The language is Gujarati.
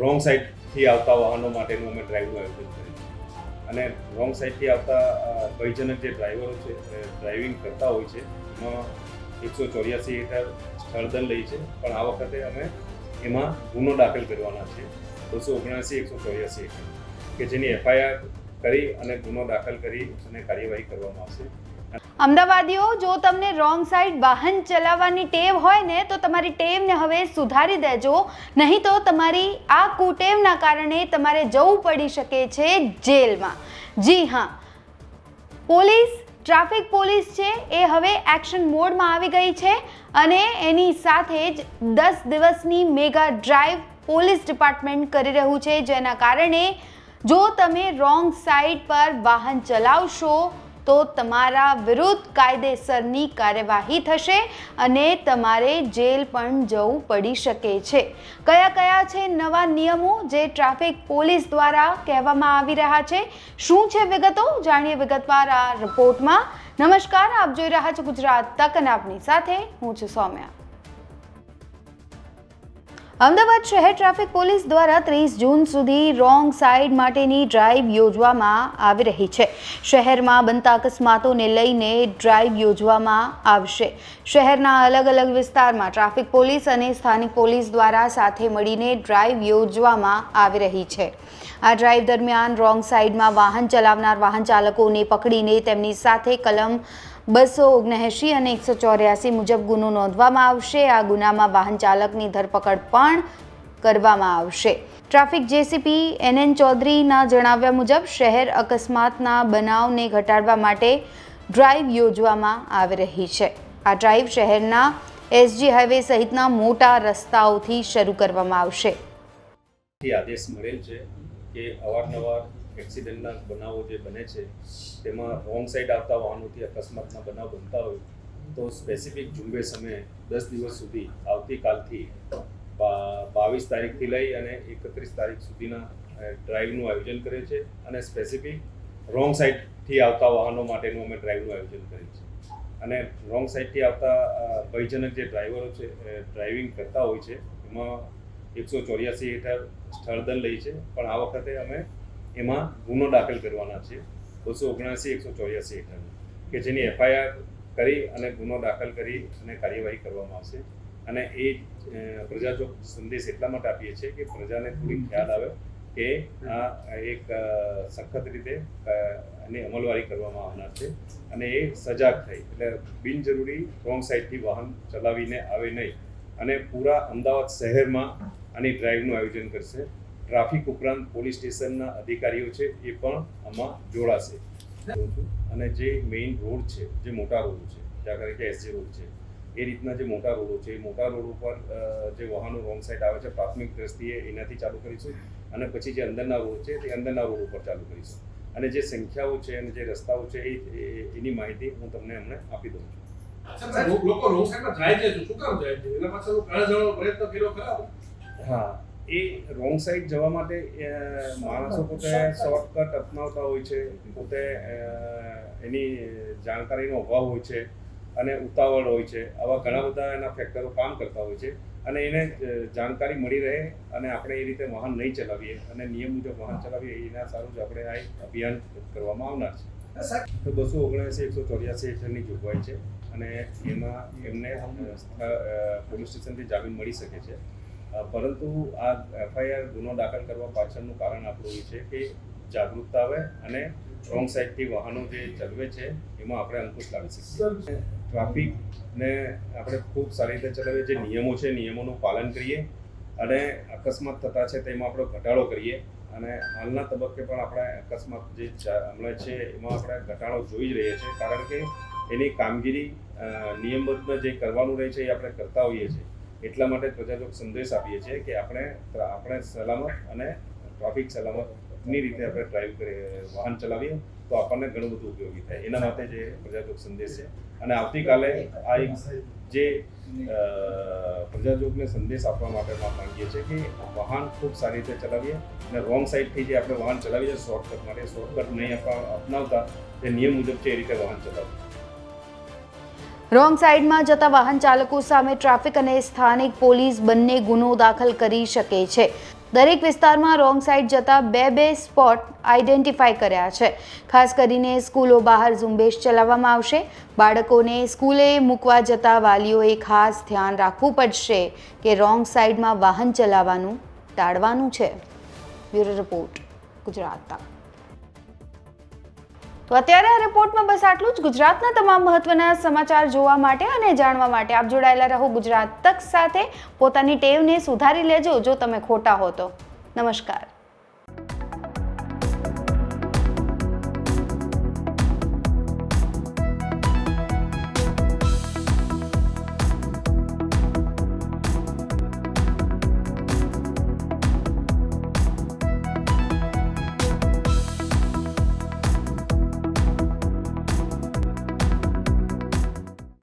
રોંગ સાઈડથી આવતા વાહનો માટેનું અમે ડ્રાઈવનું આયોજન કર્યું અને રોંગ સાઈડથી આવતા ભયજનક જે ડ્રાઈવરો છે ડ્રાઇવિંગ કરતા હોય છે, એમાં એકસો ચોર્યાસી હેઠળ સ્થળદંડ લઈ છે. પણ આ વખતે અમે એમાં ગુનો દાખલ કરવાના છે. બસો ઓગણસી, એકસો ચોર્યાસી હેઠળ કે જેની એફઆઈઆર કરી અને ગુનો દાખલ કરી અને કાર્યવાહી કરવામાં આવશે. અમદાવાદીઓ, જો તમને રોંગ સાઈડ વાહન ચલાવવાની ટેવ હોય ને, તો તમારી ટેવને હવે સુધારી દેજો. નહીં તો તમારી આ કુટેવના કારણે તમારે જવું પડી શકે છે જેલમાં. જી હા. પોલીસ, ટ્રાફિક પોલીસ છે, એ હવે એક્શન મોડમાં આવી ગઈ છે અને એની સાથે જ દસ દિવસની મેગા ડ્રાઈવ પોલીસ ડિપાર્ટમેન્ટ કરી રહ્યું છે. જેના કારણે જો તમે રોંગ સાઈડ પર વાહન ચલાવશો તો તમારા વિરુદ્ધ કાયદેસરની કાર્યવાહી થશે અને તમારે જેલ પણ જવું પડી શકે છે. કયા કયા છે નવા નિયમો જે ટ્રાફિક પોલીસ દ્વારા કહેવામાં આવી રહ્યા છે? શું છે વિગતો? જાણીએ વિગતવાર આ રિપોર્ટમાં. નમસ્કાર, આપ જોઈ રહ્યા છો ગુજરાત તક અને આપની સાથે હું છું સૌમ્યા. અમદાવાદ શહેર ટ્રાફિક પોલીસ દ્વારા ત્રીસ જૂન સુધી રોંગ સાઈડ માટેની ડ્રાઈવ યોજવામાં આવી રહી છે. શહેરમાં બનતા અકસ્માતોને લઈને ડ્રાઈવ યોજવામાં આવશે. શહેરના અલગ અલગ વિસ્તારમાં ટ્રાફિક પોલીસ અને સ્થાનિક પોલીસ દ્વારા સાથે મળીને ડ્રાઈવ યોજવામાં આવી રહી છે. આ ડ્રાઈવ દરમિયાન રોંગ સાઈડમાં વાહન ચલાવનાર વાહન ચાલકોને પકડીને તેમની સાથે કલમ બસો ઓગણએંશી અને એકસો ચોર્યાસી મુજબ ગુનો નોંધવામાં આવશે. આ ગુનામાં વાહન ચાલકની ધરપકડ પણ કરવામાં આવશે. ટ્રાફિક જેસીપી એન એન ચૌધરીના જણાવ્યા મુજબ, શહેર અકસ્માતના બનાવને ઘટાડવા માટે ડ્રાઈવ યોજવામાં આવી રહી છે. આ ડ્રાઈવ શહેરના એસજી હાઈવે સહિતના મોટા રસ્તાઓથી શરૂ કરવામાં આવશે. આદેશ મળેલ છે કે અવારનવાર એક્સિડન્ટના બનાવો જે બને છે, તેમાં રોંગ સાઈડ આવતા વાહનોથી અકસ્માતના બનાવ બનતા હોય, તો સ્પેસિફિક ઝુંબેશ અમે દસ દિવસ સુધી આવતીકાલથી બાવીસ તારીખથી લઈ અને એકત્રીસ તારીખ સુધીના ડ્રાઈવનું આયોજન કરે છે અને સ્પેસિફિક રોંગ સાઈડથી આવતા વાહનો માટેનું અમે ડ્રાઈવનું આયોજન કરીએ છીએ. અને રોંગ સાઈડથી આવતા ભયજનક જે ડ્રાઈવરો છે ડ્રાઇવિંગ કરતા હોય છે, એમાં એકસો ચોર્યાસી હેઠળ સ્થળદંડ લઈ છે, પણ આ વખતે અમે એમાં ગુનો દાખલ કરવાના છે. બસો ઓગણસી, એકસો ચોર્યાસી હેઠળ કે જેની એફઆઈઆર કરી અને ગુનો દાખલ કરી અને કાર્યવાહી કરવામાં આવશે. અને એ પ્રજા જો સંદેશ એટલા માટે આપીએ છીએ કે પ્રજાને થોડી ખ્યાલ આવે કે આ એક સખત રીતે એની અમલવારી કરવામાં આવનાર છે અને એ સજાગ થઈ એટલે બિનજરૂરી રોંગ સાઈડથી વાહન ચલાવીને આવે નહીં અને પૂરા અમદાવાદ શહેરમાં આની ડ્રાઈવનું આયોજન કરશે. ટ્રાફિક ઉપરાંત પોલીસ સ્ટેશનના અધિકારીઓ છે એ પણ આમાં જોડાશે. અને જે મેઇન રોડ છે જે મોટા રોડ છે જ્યાં કરે કે એસજી રોડ છે એ રીતના જે મોટા રોડો છે એ મોટા રોડ ઉપર જે વાહનો રોંગ સાઈડ આવે છે પ્રાથમિક દ્રષ્ટિએ એનાથી ચાલુ કરીશું અને પછી જે અંદરના રોડ છે તે અંદરના રોડ ઉપર ચાલુ કરીશું. અને જે સંખ્યાઓ છે અને જે રસ્તાઓ છે એ એની માહિતી હું તમને હમણે આપી દઉં છું. લોકો રોંગ સાઈડમાં જાય છે શું કામ જાય છે? એના પાછળનું કારણ જાણવાનો પ્રયત્ન કર્યો ખરા? હા. એ રોંગ સાઈડ જવા માટે માણસો પોતે શોર્ટકટ અપનાવતા હોય છે પોતે એની જાણકારીનો અભાવ હોય છે અને ઉતાવળ હોય છે. આવા ઘણા બધા એના ફેક્ટરો કામ કરતા હોય છે અને એને જાણકારી મળી રહે અને આપણે એ રીતે વાહન નહીં ચલાવીએ અને નિયમ મુજબ વાહન ચલાવીએ એના સારું જ આપણે આ અભિયાન કરવામાં આવનાર છે. તો બસો ઓગણસી એકસો ચોર્યાસી હેઠળની જોગવાઈ છે અને એમાં એમને પોલીસ સ્ટેશનથી જામીન મળી શકે છે. પરંતુ આ એફઆઈઆર ગુનો દાખલ કરવા પાછળનું કારણ આપણું એ છે કે જાગૃતતા આવે અને રોંગ સાઈડથી વાહનો જે ચલવે છે એમાં આપણે અંકુશ લાવી શકીએ. ટ્રાફિકને આપણે ખૂબ સારી રીતે ચલાવીએ જે નિયમો છે નિયમોનું પાલન કરીએ અને અકસ્માત થતા છે તેમાં આપણો ઘટાડો કરીએ. અને હાલના તબક્કે પણ આપણે અકસ્માત જે હમણાં છે એમાં આપણે ઘટાડો જોઈ જ રહીએ છીએ. કારણ કે એની કામગીરી નિયમબદ્ધ જે કરવાનું રહે છે એ આપણે કરતા હોઈએ છીએ. એટલા માટે પ્રજાજોગ સંદેશ આપીએ છીએ કે આપણે આપણે સલામત અને ટ્રાફિક સલામતની રીતે આપણે ડ્રાઈવ કરીએ વાહન ચલાવીએ તો આપણને ઘણું બધું ઉપયોગી થાય. એના માટે જે પ્રજાજોગ સંદેશ છે. અને આવતીકાલે આ એક જે પ્રજાજોગને સંદેશ આપવા માટે માંગીએ છીએ કે વાહન ખૂબ સારી રીતે ચલાવીએ અને રોંગ સાઈડથી જે આપણે વાહન ચલાવીએ શોર્ટકટ માટે શોર્ટકટ નહીં આપવા અપનાવતા જે નિયમ મુજબ છે એ રીતે વાહન ચલાવવું. રોંગ સાઈડમાં જતા વાહન ચાલકો સામે ટ્રાફિક અને સ્થાનિક પોલીસ બંને ગુનો દાખલ કરી શકે છે. દરેક વિસ્તારમાં રોંગ સાઈડ જતા બે બે સ્પોટ આઈડેન્ટિફાઈ કર્યા છે. ખાસ કરીને સ્કૂલો બહાર ઝુંબેશ ચલાવવામાં આવશે. બાળકોને સ્કૂલે મૂકવા જતા વાલીઓએ ખાસ ધ્યાન રાખવું પડશે કે રોંગ સાઈડમાં વાહન ચલાવવાનું ટાળવાનું છે. Bureau report, Gujarat. તક તો અત્યારે આ રિપોર્ટમાં બસ આટલું જ. ગુજરાતના તમામ મહત્વના સમાચાર જોવા માટે અને જાણવા માટે આપ જોડાયેલા રહો ગુજરાત તક સાથે. પોતાની ટેવને સુધારી લેજો જો તમે ખોટા હો તો. નમસ્કાર.